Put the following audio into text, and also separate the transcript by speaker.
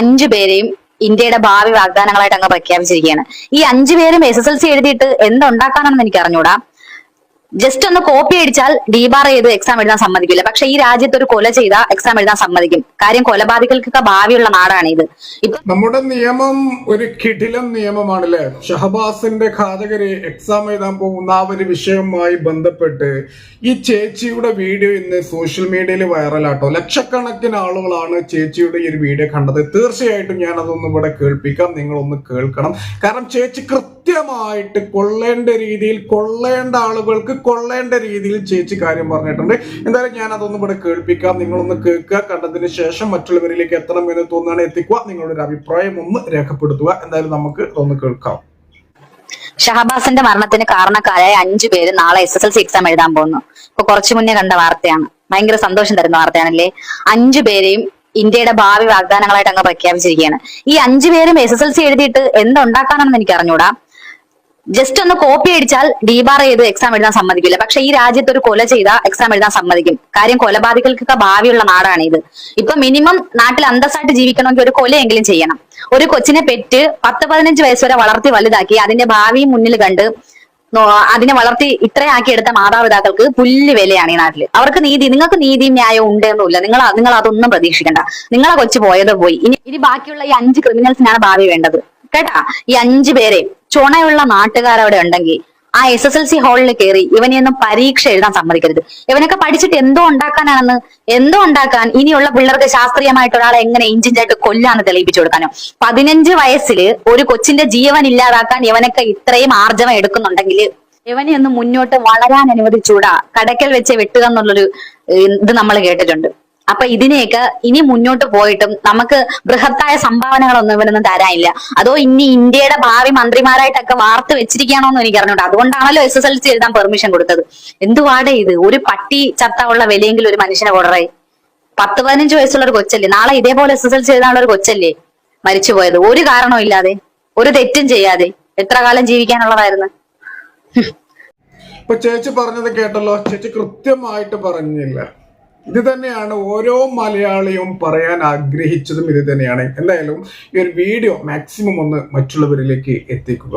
Speaker 1: അഞ്ചു പേരെയും ഇന്ത്യയുടെ ഭാവി വാഗ്ദാനങ്ങളായിട്ട് അങ്ങ് പ്രഖ്യാപിച്ചിരിക്കുകയാണ്. ഈ അഞ്ചു പേരും എസ് എസ് എൽ സി എഴുതിയിട്ട് എന്തുണ്ടാക്കാനാണെന്ന് എനിക്ക് അറിഞ്ഞൂടാ ജസ്റ്റ് ഒന്ന് കോപ്പി അടിച്ചാൽ ഡീബാർ ചെയ്ത് എക്സാം എഴുതാൻ സമ്മതിക്കില്ല. പക്ഷെ ഈ രാജ്യത്ത് ഒരു കൊല ചെയ്ത എക്സാം എഴുതാൻ സമ്മതിക്കും. കാര്യം കൊലപാതകൾക്കൊക്കെ ഭാവിയുള്ള നാടാണ് ഇത്.
Speaker 2: നമ്മുടെ നിയമം ഒരു കിടിലം നിയമമാണല്ലേ? ഷഹബാസിന്റെ ഘാതകര് എക്സാം എഴുതാൻ പോകുന്ന ആ ഒരു വിഷയവുമായി ബന്ധപ്പെട്ട് ഈ ചേച്ചിയുടെ വീഡിയോ ഇന്ന് സോഷ്യൽ മീഡിയയിൽ വൈറലാട്ടോ ലക്ഷക്കണക്കിന് ആളുകളാണ് ചേച്ചിയുടെ ഈ ഒരു വീഡിയോ കണ്ടത്. തീർച്ചയായിട്ടും ഞാൻ അതൊന്നും ഇവിടെ കേൾപ്പിക്കാം. നിങ്ങളൊന്ന് കേൾക്കണം. കാരണം ചേച്ചി കൃത്യമായിട്ട് കൊള്ളേണ്ട രീതിയിൽ കൊള്ളേണ്ട ആളുകൾക്ക് കൊള്ളേണ്ട രീതിയിൽ ചേച്ചി കാര്യം പറഞ്ഞിട്ടുണ്ട്. എന്തായാലും ഞാൻ അതൊന്നും ഇവിടെ കേൾപ്പിക്കാം. നിങ്ങളൊന്ന് കേൾക്കുക. കണ്ടതിന് ശേഷം മറ്റുള്ളവരിലേക്ക് എത്തണം എന്ന് തോന്നുകയാണ്. എത്തിക്കുക. നിങ്ങളുടെ ഒരു അഭിപ്രായം ഒന്ന് രേഖപ്പെടുത്തുക. എന്തായാലും നമുക്ക് ഒന്ന് കേൾക്കാം.
Speaker 1: ഷഹബാസിന്റെ മരണത്തിന് കാരണക്കാരായ അഞ്ചു പേര് നാളെ S S L C exam എഴുതാൻ പോകുന്നു. ഇപ്പൊ കുറച്ചു മുന്നേ കണ്ട വാർത്തയാണ്. ഭയങ്കര സന്തോഷം തരുന്ന വാർത്തയാണല്ലേ? അഞ്ചു പേരെയും ഇന്ത്യയുടെ ഭാവി വാഗ്ദാനങ്ങളായിട്ട് അങ്ങ് പ്രഖ്യാപിച്ചിരിക്കുകയാണ്. ഈ അഞ്ചു പേരും എസ് എസ് എൽ സി എഴുതിയിട്ട് എന്തുണ്ടാക്കാനാണെന്ന് എനിക്ക് അറിഞ്ഞൂടാ. ജസ്റ്റ് ഒന്ന് കോപ്പി അടിച്ചാൽ ഡീബാർ ചെയ്ത് എക്സാം എഴുതാൻ സമ്മതിക്കില്ല. പക്ഷെ ഈ രാജ്യത്ത് ഒരു കൊല ചെയ്ത എക്സാം എഴുതാൻ സമ്മതിക്കും. കാര്യം കൊലപാതകൾക്കൊക്കെ ഭാവിയുള്ള നാടാണ് ഇത്. ഇപ്പൊ മിനിമം നാട്ടിൽ അന്തസ്സായിട്ട് ജീവിക്കണമെങ്കിൽ ഒരു കൊലയെങ്കിലും ചെയ്യണം. ഒരു കൊച്ചിനെ പെറ്റ് പത്ത് പതിനഞ്ച് വയസ്സ് വരെ വളർത്തി വലുതാക്കി അതിന്റെ ഭാവിയും മുന്നിൽ കണ്ട് അതിനെ വളർത്തി ഇത്രയാക്കി എടുത്ത മാതാപിതാക്കൾക്ക് പുല്ല് വിലയാണ് ഈ നാട്ടിൽ അവർക്ക് നീതി നിങ്ങൾക്ക് നീതിയും ന്യായവും ഉണ്ടെന്നില്ല നിങ്ങൾ നിങ്ങൾ അതൊന്നും പ്രതീക്ഷിക്കണ്ട. നിങ്ങളെ കൊച്ചു പോയത് പോയി. ഇനി ഇനി ബാക്കിയുള്ള ഈ അഞ്ച് ക്രിമിനൽസിനാണ് ഭാവി വേണ്ടത്. കേട്ടാ ഈ അഞ്ചു പേരെ. ചുണയുള്ള നാട്ടുകാരവിടെ ഉണ്ടെങ്കിൽ ആ എസ് എസ് എൽ സി ഹാളിൽ കയറി ഇവനെയൊന്നും പരീക്ഷ എഴുതാൻ സമ്മതിക്കരുത്. ഇവനൊക്കെ പഠിച്ചിട്ട് എന്തോ ഉണ്ടാക്കാനാണെന്ന് എന്തോ ഉണ്ടാക്കാൻ ഇനിയുള്ള പിള്ളേർക്ക് ശാസ്ത്രീയമായിട്ട് ഒരാളെ എങ്ങനെ ഇഞ്ചിഞ്ചായിട്ട് കൊല്ലാന്ന് തെളിയിപ്പിച്ചു കൊടുക്കാനോ? പതിനഞ്ച് വയസ്സിൽ ഒരു കൊച്ചിന്റെ ജീവൻ ഇല്ലാതാക്കാൻ ഇവനൊക്കെ ഇത്രയും ആർജവം എടുക്കുന്നുണ്ടെങ്കിൽ ഇവനെ ഒന്ന് മുന്നോട്ട് വളരാൻ അനുവദിച്ചൂടാ കടക്കൽ വെച്ച് വെട്ടുക എന്നുള്ളൊരു ഇത് നമ്മൾ കേട്ടിട്ടുണ്ട്. അപ്പൊ ഇതിനെയൊക്കെ ഇനി മുന്നോട്ട് പോയിട്ടും നമുക്ക് ബൃഹത്തായ സംഭാവനകളൊന്നും ഇവനൊന്നും തരാനില്ല. അതോ ഇനി ഇന്ത്യയുടെ ഭാവി മന്ത്രിമാരായിട്ടൊക്കെ വാർത്ത വെച്ചിരിക്കുകയാണോന്ന് എനിക്ക് അറിഞ്ഞൂടാ. അതുകൊണ്ടാണല്ലോ എസ് എസ് എൽ സി എഴുതാൻ പെർമിഷൻ കൊടുത്തത്. എന്തുവാടേ ഇത്? ഒരു പട്ടി ചത്ത ഉള്ള വിലയെങ്കിലും ഒരു മനുഷ്യനെ കൊടറായി പത്ത് പതിനഞ്ച് വയസ്സുള്ള ഒരു കൊച്ചല്ലേ? നാളെ ഇതേപോലെ എസ് എസ് എൽ സി എഴുതാനുള്ള ഒരു കൊച്ചല്ലേ മരിച്ചുപോയത് ഒരു കാരണവും ഇല്ലാതെ. ഒരു തെറ്റും ചെയ്യാതെ. എത്ര കാലം ജീവിക്കാനുള്ളതായിരുന്നു?
Speaker 2: ഇപ്പൊ ചേച്ചി പറഞ്ഞത് കേട്ടല്ലോ. ചേച്ചി കൃത്യമായിട്ട് പറഞ്ഞില്ല. ഇത് തന്നെയാണ് ഓരോ മലയാളിയും പറയാൻ ആഗ്രഹിച്ചതും ഇത് തന്നെയാണ്. എന്തായാലും ഈ ഒരു വീഡിയോ മാക്സിമം ഒന്ന് മറ്റുള്ളവരിലേക്ക് എത്തിക്കുക.